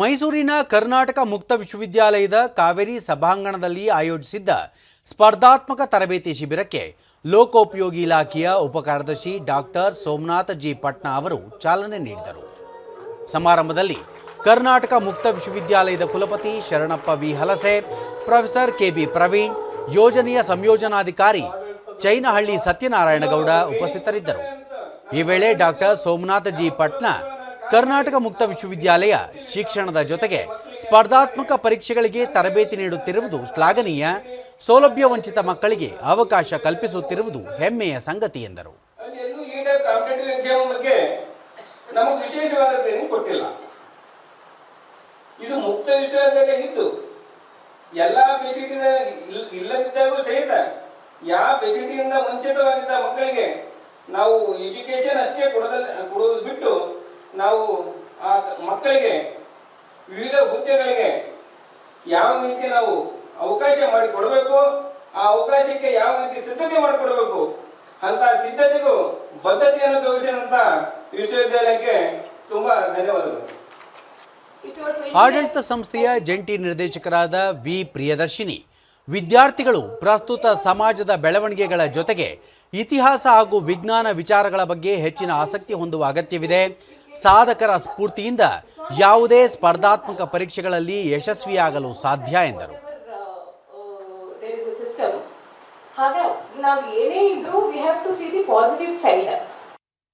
ಮೈಸೂರಿನ ಕರ್ನಾಟಕ ಮುಕ್ತ ವಿಶ್ವವಿದ್ಯಾಲಯದ ಕಾವೇರಿ ಸಭಾಂಗಣದಲ್ಲಿ ಆಯೋಜಿಸಿದ್ದ ಸ್ಪರ್ಧಾತ್ಮಕ ತರಬೇತಿ ಶಿಬಿರಕ್ಕೆ ಲೋಕೋಪಯೋಗಿ ಇಲಾಖೆಯ ಉಪಕಾರ್ಯದರ್ಶಿ ಡಾಕ್ಟರ್ ಸೋಮನಾಥ್ ಜಿ ಪಟ್ನಾ ಅವರು ಚಾಲನೆ ನೀಡಿದರು. ಸಮಾರಂಭದಲ್ಲಿ ಕರ್ನಾಟಕ ಮುಕ್ತ ವಿಶ್ವವಿದ್ಯಾಲಯದ ಕುಲಪತಿ Sharanappa V. Halase, professor KB Praveen, ಯೋಜನೆಯ ಸಂಯೋಜನಾಧಿಕಾರಿ ಚೈನಹಳ್ಳಿ ಸತ್ಯನಾರಾಯಣಗೌಡ ಉಪಸ್ಥಿತರಿದ್ದರು. ಈ ವೇಳೆ ಡಾಕ್ಟರ್ ಸೋಮನಾಥ್ ಜಿ ಪಟ್ನಾ ಕರ್ನಾಟಕ ಮುಕ್ತ ವಿಶ್ವವಿದ್ಯಾಲಯ ಶಿಕ್ಷಣದ ಜೊತೆಗೆ ಸ್ಪರ್ಧಾತ್ಮಕ ಪರೀಕ್ಷೆಗಳಿಗೆ ತರಬೇತಿ ನೀಡುತ್ತಿರುವುದು ಶ್ಲಾಘನೀಯ, ಸೌಲಭ್ಯ ವಂಚಿತ ಮಕ್ಕಳಿಗೆ ಅವಕಾಶ ಕಲ್ಪಿಸುತ್ತಿರುವುದು ಹೆಮ್ಮೆಯ ಸಂಗತಿ ಎಂದರು. ಇದು ಮುಕ್ತ ವಿಶ್ವವಿದ್ಯಾಲಯ ಇದ್ದು, ಎಲ್ಲ ಫೆಸಿಲಿಟಿ ಇಲ್ಲದಿದ್ದಾಗೂ ಸಹಿತ ಯಾವ ಫೆಸಿಲಿಟಿಯಿಂದ ವಂಚಿತವಾಗಿದ್ದ ಮಕ್ಕಳಿಗೆ ನಾವು ಎಜುಕೇಶನ್ ಅಷ್ಟೇ ಕೊಡೋದ ಕೊಡುವುದು ಬಿಟ್ಟು ನಾವು ಆ ಮಕ್ಕಳಿಗೆ ವಿವಿಧ ಹುದ್ದೆಗಳಿಗೆ ಯಾವ ರೀತಿ ನಾವು ಅವಕಾಶ ಮಾಡಿಕೊಡಬೇಕು, ಆ ಅವಕಾಶಕ್ಕೆ ಯಾವ ರೀತಿ ಸಿದ್ಧತೆ ಮಾಡಿಕೊಡಬೇಕು ಅಂತ ಸಿದ್ಧತೆಗೂ ಬದ್ಧತೆಯನ್ನು ತೋರಿಸಿದಂತ ವಿಶ್ವವಿದ್ಯಾಲಯಕ್ಕೆ ತುಂಬಾ ಧನ್ಯವಾದಗಳು. ಆಡಳಿತ ಸಂಸ್ಥೆಯ ಜಂಟಿ ನಿರ್ದೇಶಕರಾದ ವಿ ಪ್ರಿಯದರ್ಶಿನಿ, ವಿದ್ಯಾರ್ಥಿಗಳು ಪ್ರಸ್ತುತ ಸಮಾಜದ ಬೆಳವಣಿಗೆಗಳ ಜೊತೆಗೆ ಇತಿಹಾಸ ಹಾಗೂ ವಿಜ್ಞಾನ ವಿಚಾರಗಳ ಬಗ್ಗೆ ಹೆಚ್ಚಿನ ಆಸಕ್ತಿ ಹೊಂದುವ ಅಗತ್ಯವಿದೆ. ಸಾಧಕರ ಸ್ಫೂರ್ತಿಯಿಂದ ಯಾವುದೇ ಸ್ಪರ್ಧಾತ್ಮಕ ಪರೀಕ್ಷೆಗಳಲ್ಲಿ ಯಶಸ್ವಿಯಾಗಲು ಸಾಧ್ಯ ಎಂದರು. ನಾವು ಏನೇ ಇದ್ರೂ we have to see the positive side